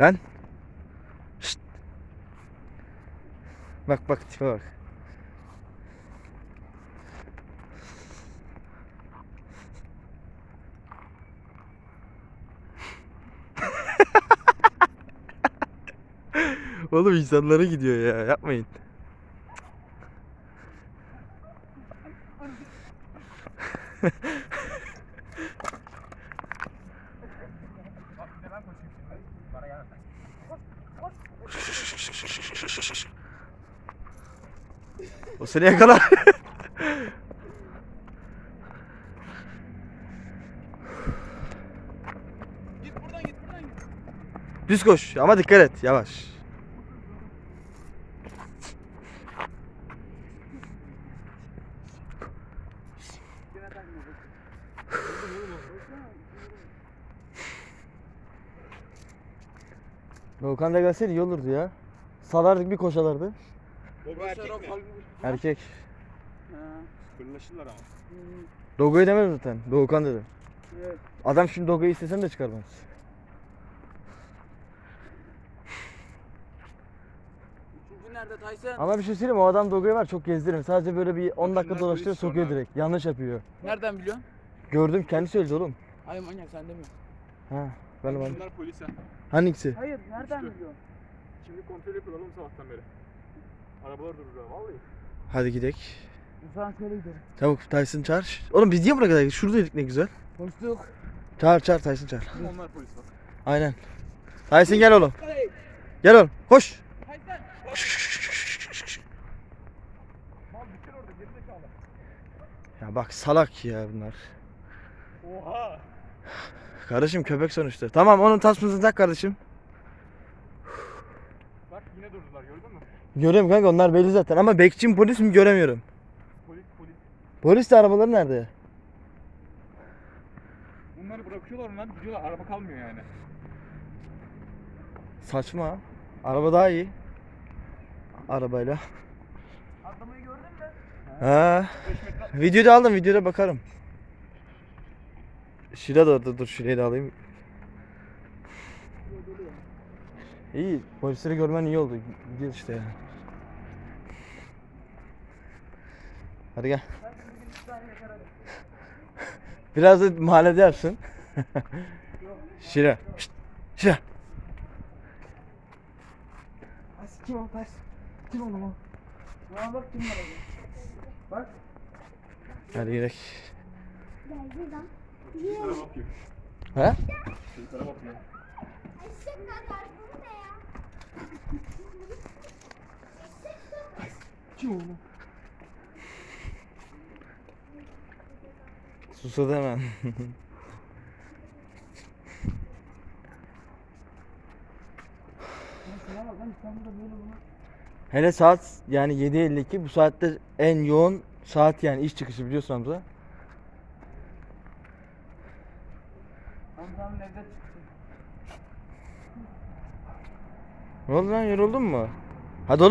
Lan. Şşt. Bak bak tipe bak. Oğlum insanlara gidiyor ya yapmayın. O seni yakalar. Git buradan git buradan git. Düz koş ama dikkat et yavaş. Gene takma. Doğukan da gelseydi iyi olurdu ya. Salardık bir koşalardı. Bu erkek mi? Erkek. Ha. Fırlaşırlar ama. Dogo'yu demedi zaten. Doğukan dedi. Evet. Adam şimdi Dogo'yu istesen de çıkarmaz. Üçüncü nerede? Ama bir şey söyleyeyim mi? o adam Dogo'yu var çok gezdiririm. Sadece böyle bir 10 dakika şunlar dolaştırıyor polis sokuyor sonra. direkt. Yanlış yapıyor. Nereden biliyorsun? Gördüm kendi söyledi oğlum. Hayır manyak sen demiyorsun. Ha. Ben de Bunlar polis ha. Hangisi? Hayır nereden biliyorsun? Şimdi kontrol yapıyorlar oğlum sabahtan beri. Arabalar durur ha vallahi. Hadi gidelim. Şöyle gidelim. Çabuk Tyson çağır. Oğlum biz niye buraya kadar gittik? Şuradaydık ne güzel. Konuştuk. Çağır çağır Tyson çağır. Onlar polis bak. Aynen. Tyson gel oğlum. Gel oğlum. Koş. Ya bak salak ya bunlar. Oha. Kardeşim köpek sonuçta. Tamam onun tasmasını tak kardeşim. Durdular gördün mü? Görüyorum kanka onlar belli zaten ama bekçi mi polis mi göremiyorum. Polis polis. Polis de arabaları nerede? Bunları bırakıyorlar lan gidiyorlar araba kalmıyor yani. Saçma. Araba daha iyi. Arabayla. Atlamayı gördün mü? Ha. 5 metre Videoda aldım videoda bakarım. Şila da orada dur Şile'yi de alayım. İyi polisleri görmen iyi oldu. Gidiyor işte ya. Hadi gel. Biraz da mahallede yapsın. Şira. Şşt. Şira. Kim o Tyson? Kim oğlum o? Bana bak kim var orada. Bak. Hadi gidelim. Geldi lan. yukarı bakıyor. Eşek kadar bu ne ya? Kim oğlum? Susadı hemen. Hele saat yani 7.52 bu saatte en yoğun saat yani iş çıkışı biliyorsun Hamza. Tamam evde çıksın. Ne yoruldun mu?